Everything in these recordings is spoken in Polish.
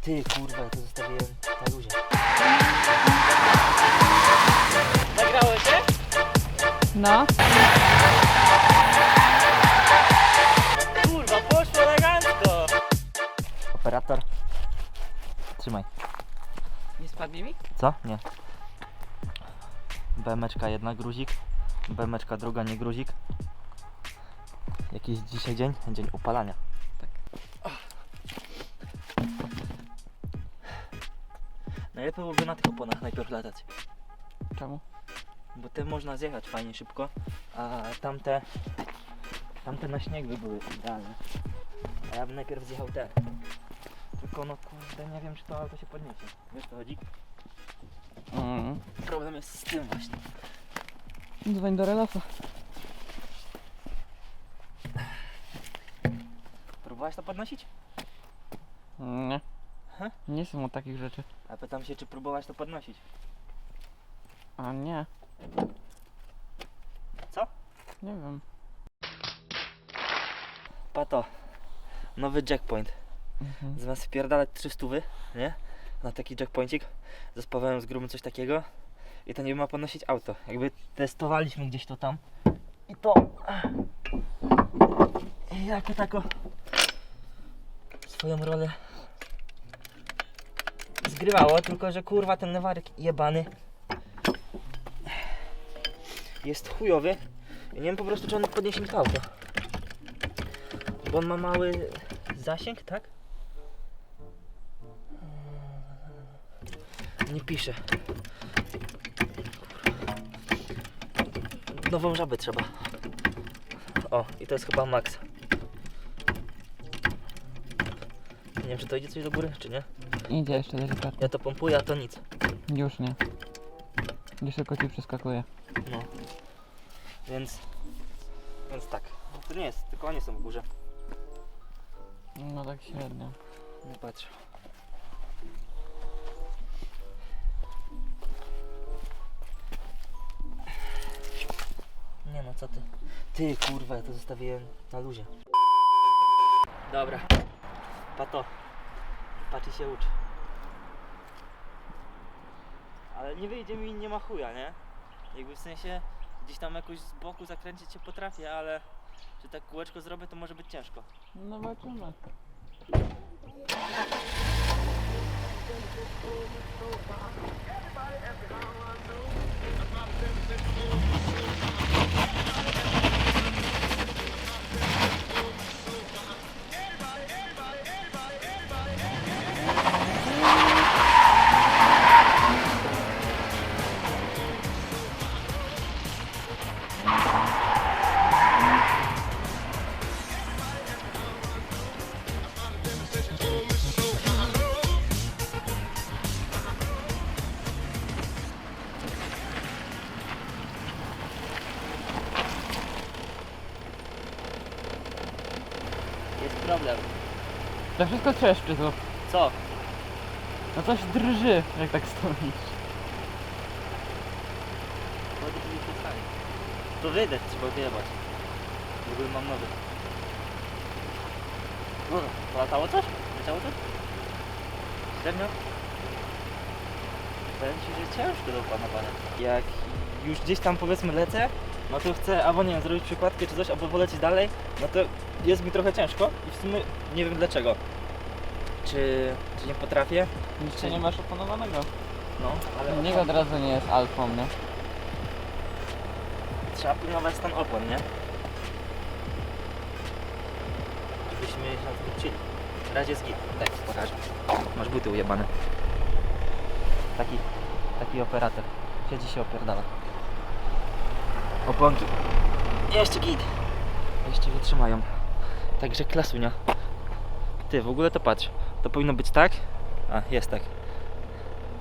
Ty kurwa, ja to zostawiłem na luzie. Nagrało się? No. Kurwa, poszło elegancko! Operator. Trzymaj. Nie spadnie mi? Co? Nie. BMeczka jedna gruzik. BMeczka druga nie gruzik. Jakiś dzisiaj dzień? Dzień upalania. Najlepiej byłoby na tych oponach najpierw latać. Czemu? Bo te można zjechać fajnie szybko, a tamte, tamte na śnieg by były idealne. A ja bym najpierw zjechał te. Tylko no kurde, nie wiem czy to auto się podniesie. Wiesz co chodzi? Mm. Problem jest z tym właśnie. Dzwoń do Relofa. Próbowałaś to podnosić? Nie. Nie są o takich rzeczy. A pytam się czy próbowałaś to podnosić. A nie. Co? Nie wiem. Pato. Nowy jackpoint. Mhm. Zamiast wpierdalać 300, nie? Na taki jackpointik. Zespawałem z grubym coś takiego. I to nie ma podnosić auto. Jakby testowaliśmy gdzieś to tam. I to... I jako tako... Swoją rolę... Zgrywało, tylko że kurwa ten lewarek jebany... Jest chujowy. I nie wiem po prostu czy on podniesie mi to auto. Bo on ma mały zasięg, tak? Nie pisze. Nową żabę trzeba. O, i to jest chyba max. Nie wiem, czy to idzie coś do góry, czy nie. Idzie jeszcze delikatnie. Ja to pompuję, a to nic. Już nie. Gdzieś tylko ci przeskakuje. No. Więc... Więc tak. To nie jest, tylko oni są w górze. No tak średnio. Nie patrz. Nie no, co ty? Ty kurwa, ja to zostawiłem na luzie. Dobra. Pato. Patrz i się ucz. Nie wyjdzie mi, nie ma chuja, nie? Jakby w sensie gdzieś tam jakoś z boku zakręcić się potrafię, ale że tak kółeczko zrobię, to może być ciężko. No zobaczymy. Problem. To wszystko trzeszczy tu. Co? No coś drży, jak tak stoisz. Wody tu nie przestanie. To wydech trzeba odjebać. W ogóle mam nowy. No, latało coś? Leciało coś? Serio? Powiem ci, że ciężko do opanowania. Jak już gdzieś tam powiedzmy lecę, no to chcę albo nie wiem, zrobić przykładkę czy coś, albo polecieć dalej, no to jest mi trochę ciężko i w sumie nie wiem dlaczego. Czy, czy nie potrafię? Jeszcze nie masz opanowanego. No, ale Niego od razu nie jest alfą, nie? Trzeba pilnować stan opon, nie? Żebyśmy się na tym uczyli. W razie jest git. Tak, pokażę. Masz buty ujebane. Taki, taki operator. Siedzi się opierdala. Oponki. Jeszcze git. Jeszcze wytrzymają. Także klasunia. Ty, w ogóle to patrz. To powinno być tak. A, jest tak.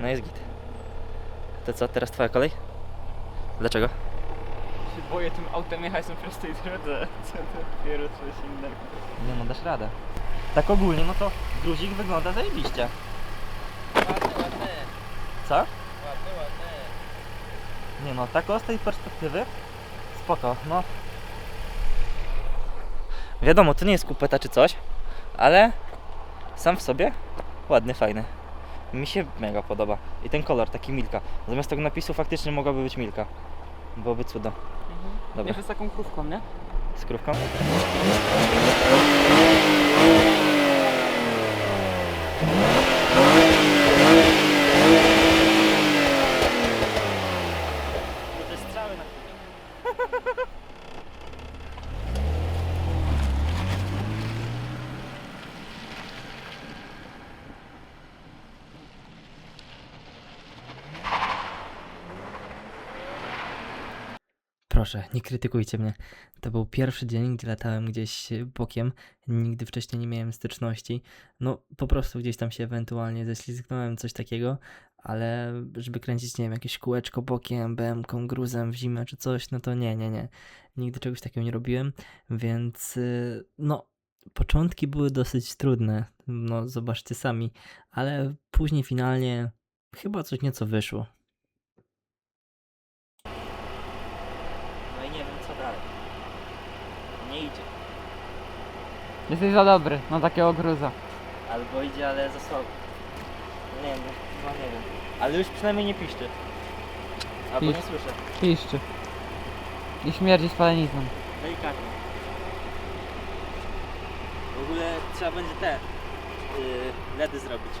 No jest git. To co, teraz twoja kolej? Dlaczego? się boję tym autem jechać na prostej drodze. Co dopiero coś innego. Nie no, dasz radę. Tak ogólnie, no to gruzik wygląda zajebiście. Ładny, ładny. Co? Ładny, ładny. Nie no, tak o z tej perspektywy spoko, no. Wiadomo, to nie jest kupeta czy coś, ale sam w sobie Ładny, fajny. Mi się mega podoba. I ten kolor, taki milka. Zamiast tego napisu faktycznie mogłaby być milka. Byłoby cudo. Dobra. Jeszcze z taką krówką, nie? Z krówką? To strzały na Proszę, nie krytykujcie mnie. To był pierwszy dzień, gdzie latałem gdzieś bokiem. Nigdy wcześniej nie miałem styczności. No, po prostu gdzieś tam się ewentualnie ześlizgnąłem, coś takiego, ale żeby kręcić, nie wiem, jakieś kółeczko bokiem, BM-ką, gruzem w zimę czy coś, no to nie, nie, nie. Nigdy czegoś takiego nie robiłem, więc y, no, początki były dosyć trudne, no zobaczcie sami, ale później finalnie chyba coś nieco wyszło. No i nie wiem co dalej. Nie idzie. Jesteś za dobry na takiego gruza. Albo idzie, ale za słabo. No nie wiem, no nie wiem. Ale już przynajmniej nie piszczy. Albo nie Piszczy. słyszę. Piszczy. I śmierdzi spalenizną. Delikatnie. W ogóle trzeba będzie te yy, LEDy zrobić.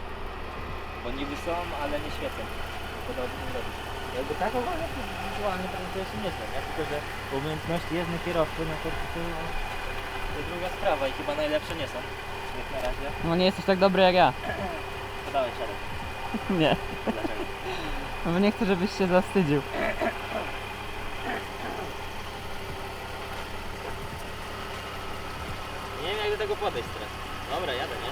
Bo niby są, ale nie świecą. Robić. Jakby tak ogólnie to wizualnie prezentuje się nieźle, nie? Tylko, że umiejętności jezdny kierowcy na to, to, to druga sprawa i chyba najlepsze nie są. Jak na razie. No nie jesteś tak dobry jak ja. To dawaj siadaj. Nie. Dlaczego? No nie chcę, żebyś się zawstydził. Nie wiem jak do tego podejść teraz. Dobra, jadę, nie?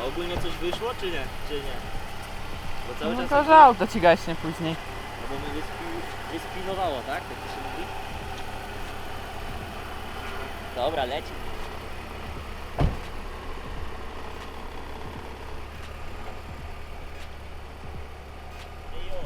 A ogólnie coś wyszło, czy nie? Czy nie? Bo cały No czas... to, że auto ci gaśnie później. No bo mnie wyspi... wyspinowało, tak? Jak to się mówi? Dobra, leci. Ejo.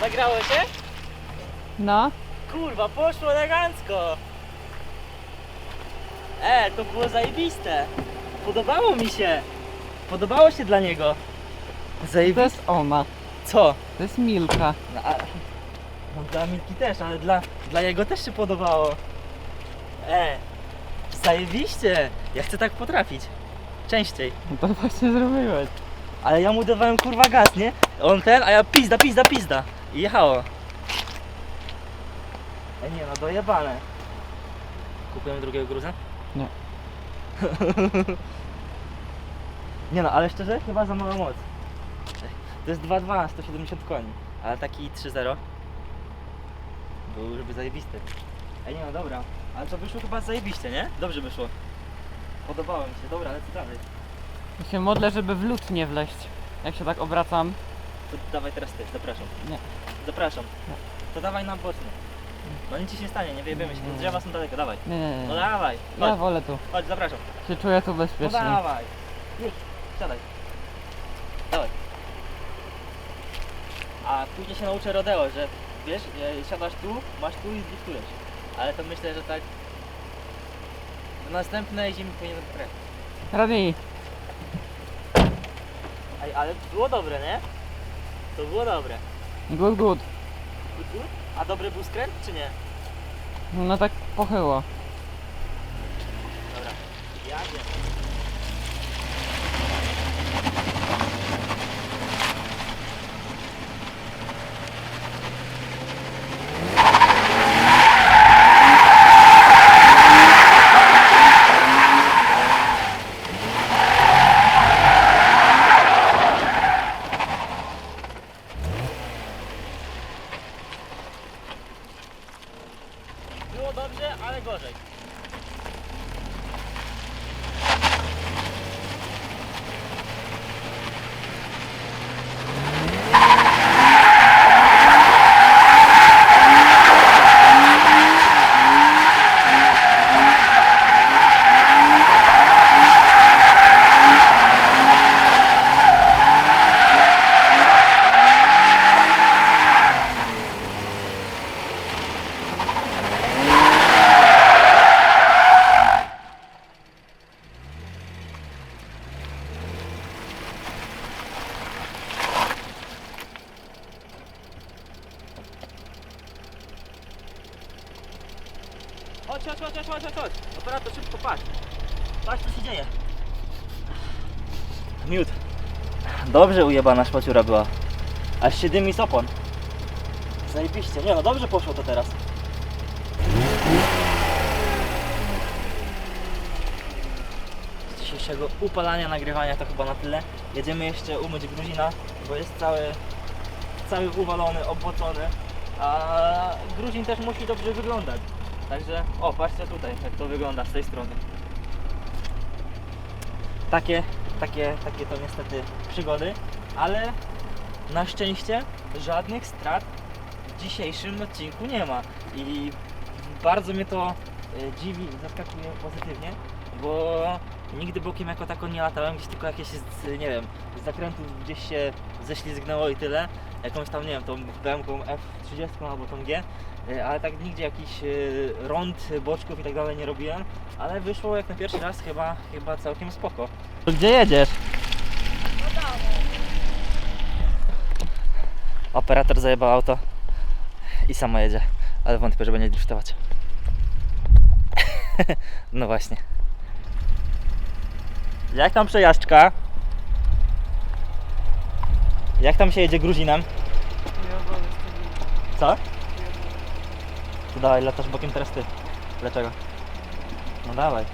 Nagrało się? No. Kurwa, poszło elegancko! E, to było zajebiste! Podobało mi się! Podobało się dla niego! To Zajebiste. jest ona. Co? To jest Milka. No, a... no dla Milki też, ale dla, dla jego też się podobało. E, zajebiście! Ja chcę tak potrafić. Częściej. No to właśnie zrobiłeś. Ale ja mu dawałem kurwa gaz, nie? On ten, a ja pizda, pizda, pizda. I jechało. Dojebane. Kupujemy drugiego gruza? Nie. nie no, ale szczerze, chyba za mała moc. To jest 2.2, 170 koni. Ale taki 3.0 był, żeby zajebisty. Ej nie no, dobra. Ale to wyszło chyba zajebiście, nie? Dobrze wyszło. Podobało mi się. Dobra, lecę dalej. Ja się modlę, żeby w lód nie wleść. Jak się tak obracam. To dawaj teraz ty, zapraszam. Nie. Zapraszam. Nie. To dawaj na boczny. No nic ci się nie stanie, nie wyjebiemy się. Drzewa są daleko, dawaj. Nie, nie, No nie. dawaj. Ja Chodź, wolę tu. chodź, zapraszam. Się czuję tu No bezpiecznie. dawaj. Już, siadaj. Dawaj. A później się nauczę rodeo, że wiesz, e, siadasz tu, masz tu i driftujesz. Ale to myślę, że tak w następnej zimy powinienem kręcić. Radni, Ej, ale było dobre, nie? To było dobre. good, good. A dobry był skręt, czy nie? No tak pochyło. Dobra. Ja wiem. Było dobrze, ale gorzej. Chodź, chodź, chodź, chodź, chodź, chodź, chodź. Operator, szybko, patrz. Patrz, co się dzieje. Miód. Dobrze ujebana szpaciura była. Aż się dymi z opon. Zajebiście. Nie no, dobrze poszło to teraz. Z dzisiejszego upalania, nagrywania to chyba na tyle. Jedziemy jeszcze umyć gruzina, bo jest cały, cały uwalony, obłocony. A gruzin też musi dobrze wyglądać. Także, o, patrzcie tutaj, jak to wygląda z tej strony. Takie, takie, takie to niestety przygody, ale na szczęście żadnych strat w dzisiejszym odcinku nie ma. I bardzo mnie to e, dziwi i zaskakuje pozytywnie, bo nigdy bokiem jako tako nie latałem, gdzieś tylko jakieś, z, nie wiem, z zakrętów gdzieś się ześlizgnęło i tyle. Jakąś tam, nie wiem, tą BMW F30 albo tą G, E, ale tak nigdzie jakiś e, rąd, boczków i tak dalej nie robiłem, ale wyszło jak na pierwszy raz chyba, chyba całkiem spoko. Gdzie jedziesz? Operator zajebał auto i sama jedzie, ale wątpię, że będzie driftować. no właśnie. Jak tam przejażdżka? Jak tam się jedzie gruzinem? Co? To dawaj, latasz bokiem teraz ty. Dlaczego? No dawaj.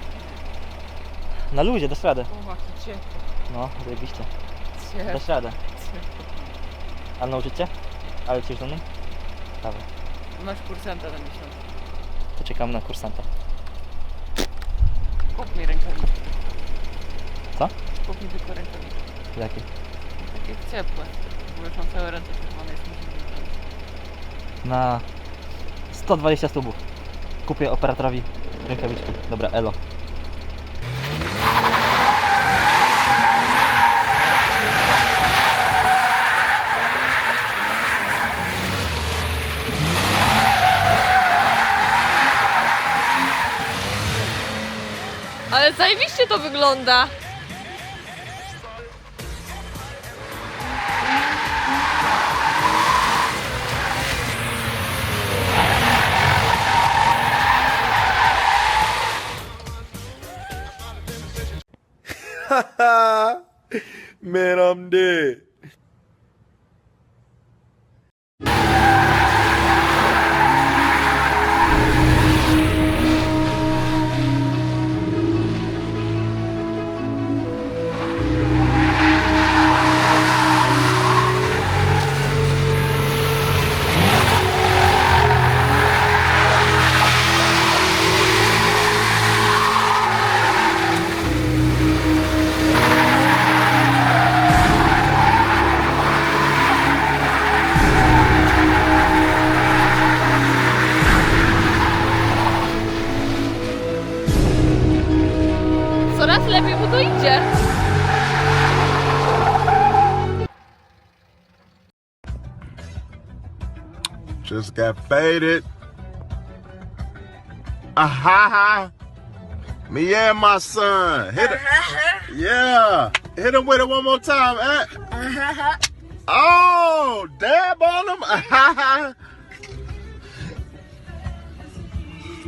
Na luzie, dasz radę. O, jaki ciepło. No, zajebiście. Ciepło. Dasz radę. A nauczyć cię? Ale ci już mną? Dawaj. Masz kursanta na miesiąc. To czekamy na kursanta. Kup mi rękawiczki. Mi tylko rękawiczki. Jakie? Takie ciepłe. Bo już mam całe ręce czerwone, jest mi zimno. Na 120 stubów. Kupię operatorowi rękawiczki. Dobra, elo. Ale zajebiście to wygląda. Coraz lepiej mu to idzie. Just got faded. Aha! Me and my son. Hit it. Yeah. Hit him with it one more time. Eh? Oh, dab on him.